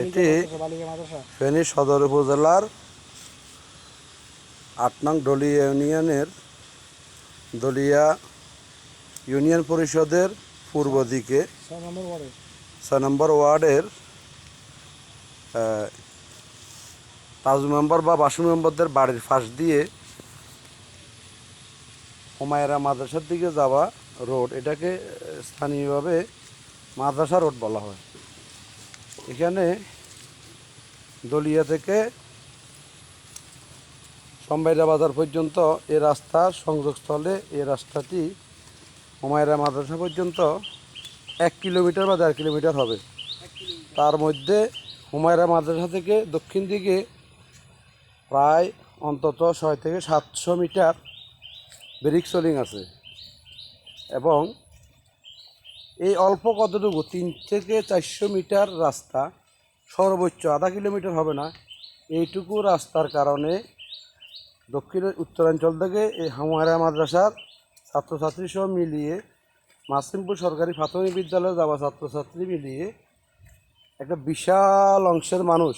এটি ফেনী সদর উপজেলার আট নং দলিয়া ইউনিয়নের দলিয়া ইউনিয়ন পরিষদের পূর্ব দিকে ছয় নম্বর ওয়ার্ডের পাঁচ মেম্বার বা বাসু মেম্বারদের বাড়ির ফাঁস দিয়ে হুমায়রা মাদ্রাসার দিকে যাওয়া রোড এটাকে স্থানীয়ভাবে মাদ্রাসা রোড বলা হয়। এখানে দলিয়া থেকে সম্বাইরা বাজার পর্যন্ত এ রাস্তার সংযোগস্থলে এ রাস্তাটি হুমায়রা মাদ্রাসা পর্যন্ত এক কিলোমিটার বা দেড় কিলোমিটার হবে। তার মধ্যে হুমায়রা মাদ্রাসা থেকে দক্ষিণ দিকে প্রায় অন্তত ছয় থেকে সাতশো মিটার ব্রিক সোলিং আছে এবং এই অল্প কতটুকু? তিন থেকে চারশো মিটার রাস্তা, সর্বোচ্চ আধা কিলোমিটার হবে না। এইটুকু রাস্তার কারণে দক্ষিণ উত্তরাঞ্চল থেকে এই হামারা মাদ্রাসার ছাত্রছাত্রী সহ মিলিয়ে মাসিমপুর সরকারি প্রাথমিক বিদ্যালয়ে যাওয়া ছাত্রছাত্রী মিলিয়ে একটা বিশাল অংশের মানুষ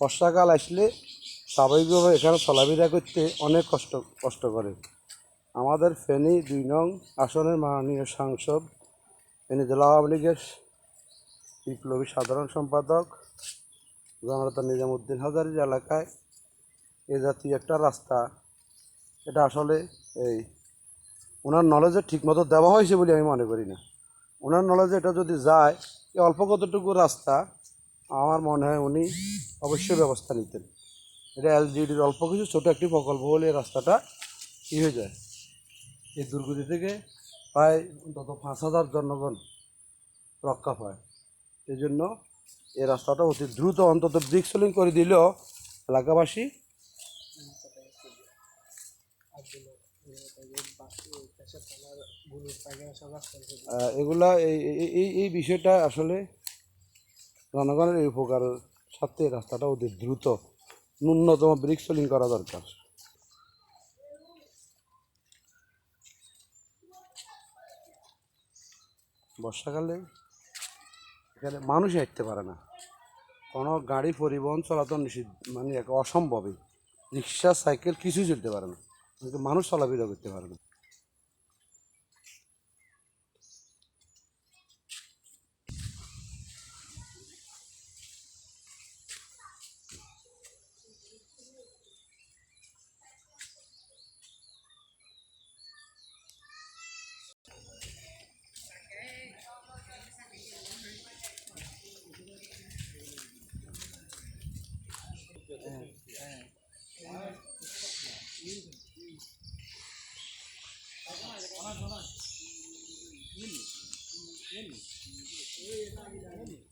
বর্ষাকাল আসলে স্বাভাবিকভাবে এখানে চলাফেরা করতে অনেক কষ্ট কষ্ট করে। আমাদের ফেনী দুই নং আসনের মাননীয় সাংসদ ফেনী জেলা আওয়ামী লীগের বিপ্লবী সাধারণ সম্পাদক জনতা নিজামুদ্দিন হাজারির এলাকায় এ জাতীয় একটা রাস্তা। এটা আসলে এই ওনার নলেজে ঠিকমতো দেওয়া হয়েছে বলে আমি মনে করি না। ওনার নলেজে এটা যদি যায় এই অল্প কতটুকু রাস্তা, আমার মনে হয় উনি অবশ্যই ব্যবস্থা নিতেন। এটা এলজিডির অল্প কিছু ছোটো একটি প্রকল্প হলে রাস্তাটা কী হয়ে যায়। এই দুর্গতি থেকে প্রায় অন্তত পাঁচ হাজার জনগণ রক্ষা পায়। এই জন্য এই রাস্তাটা অতি দ্রুত অন্তত ব্রিক সোলিং করে দিলেও এলাকাবাসী এগুলা এই এই- বিষয়টা আসলে জনগণের উপকারের সাথে রাস্তাটা অতি দ্রুত ন্যূনতম ব্রিক সোলিং করা দরকার। বর্ষাকালে এখানে মানুষই হাঁটতে পারে না। কোনো গাড়ি পরিবহন চলাচল নিষিদ্ধ মানে অসম্ভবই। রিক্সা, সাইকেল কিছুই চলতে পারে না। কিন্তু মানুষ চলাফেরা করতে পারে না। Thank you.